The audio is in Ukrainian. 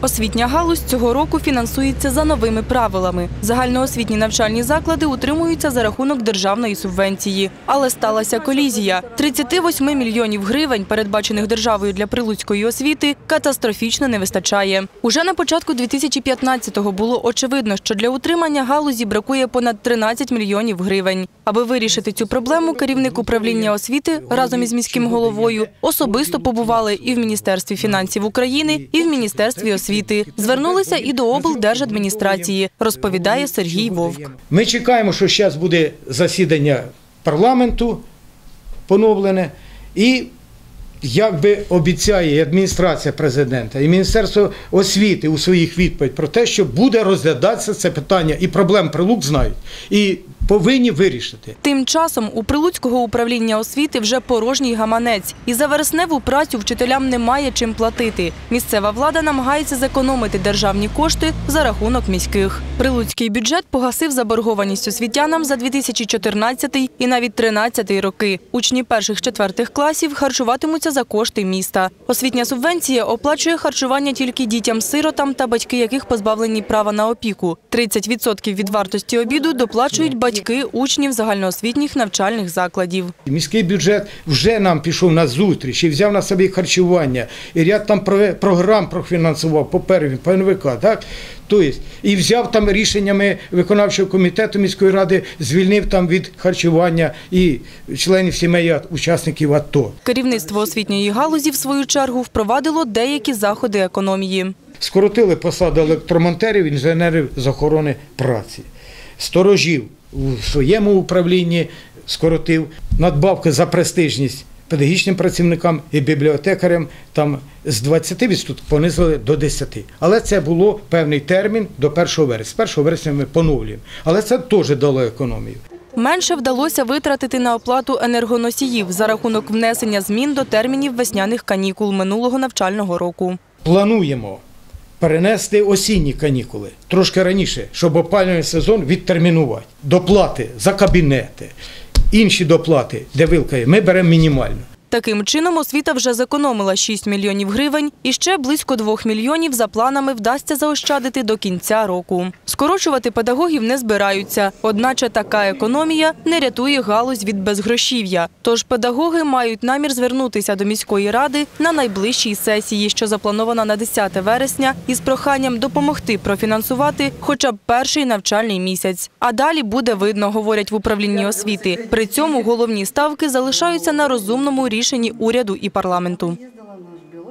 Освітня галузь цього року фінансується за новими правилами. Загальноосвітні навчальні заклади утримуються за рахунок державної субвенції. Але сталася колізія. 38 мільйонів гривень, передбачених державою для прилуцької освіти, катастрофічно не вистачає. Уже на початку 2015-го було очевидно, що для утримання галузі бракує понад 13 мільйонів гривень. Аби вирішити цю проблему, керівник управління освіти разом із міським головою особисто побували і в Міністерстві фінансів України, і в Міністерстві освіти. Звернулися і до облдержадміністрації, розповідає Сергій Вовк. Ми чекаємо, що зараз буде засідання парламенту поновлене, і як би обіцяє і адміністрація президента і Міністерство освіти у своїх відповідь про те, що буде розглядатися це питання, і проблем прилук знають, і повинні вирішити. Тим часом у Прилуцького управління освіти вже порожній гаманець. І за вересневу працю вчителям немає чим платити. Місцева влада намагається зекономити державні кошти за рахунок міських. Прилуцький бюджет погасив заборгованість освітянам за 2014 і навіть 2013 роки. Учні перших-четвертих класів харчуватимуться за кошти міста. Освітня субвенція оплачує харчування тільки дітям-сиротам та батьки, яких позбавлені права на опіку. 30% від вартості обіду доплачують батьки учнів загальноосвітніх навчальних закладів. Міський бюджет вже нам пішов на зустріч і взяв на себе харчування, і ряд там програм профінансував по по НВК, так? Тобто, і взяв там рішеннями виконавчого комітету міської ради, звільнив там від харчування і членів сімей учасників АТО. Керівництво освітньої галузі, в свою чергу, впровадило деякі заходи економії. Скоротили посади електромонтерів, інженерів з охорони праці, сторожів у своєму управлінні скоротив надбавки за престижність педагогічним працівникам і бібліотекарям там з 20% понизили до 10%. Але це було певний термін до 1 вересня. З 1 вересня ми поновлюємо. Але це теж дало економію. Менше вдалося витратити на оплату енергоносіїв за рахунок внесення змін до термінів весняних канікул минулого навчального року. Плануємо перенести осінні канікули трошки раніше, щоб опалювальний сезон відтермінувати. Доплати за кабінети, інші доплати, де вилкає, ми беремо мінімально. Таким чином, освіта вже зекономила 6 мільйонів гривень і ще близько 2 мільйонів за планами вдасться заощадити до кінця року. Скорочувати педагогів не збираються, одначе така економія не рятує галузь від безгрошів'я. Тож педагоги мають намір звернутися до міської ради на найближчій сесії, що запланована на 10 вересня, із проханням допомогти профінансувати хоча б перший навчальний місяць. А далі буде видно, говорять в управлінні освіти. При цьому головні ставки залишаються на розумному рішенні уряду і парламенту.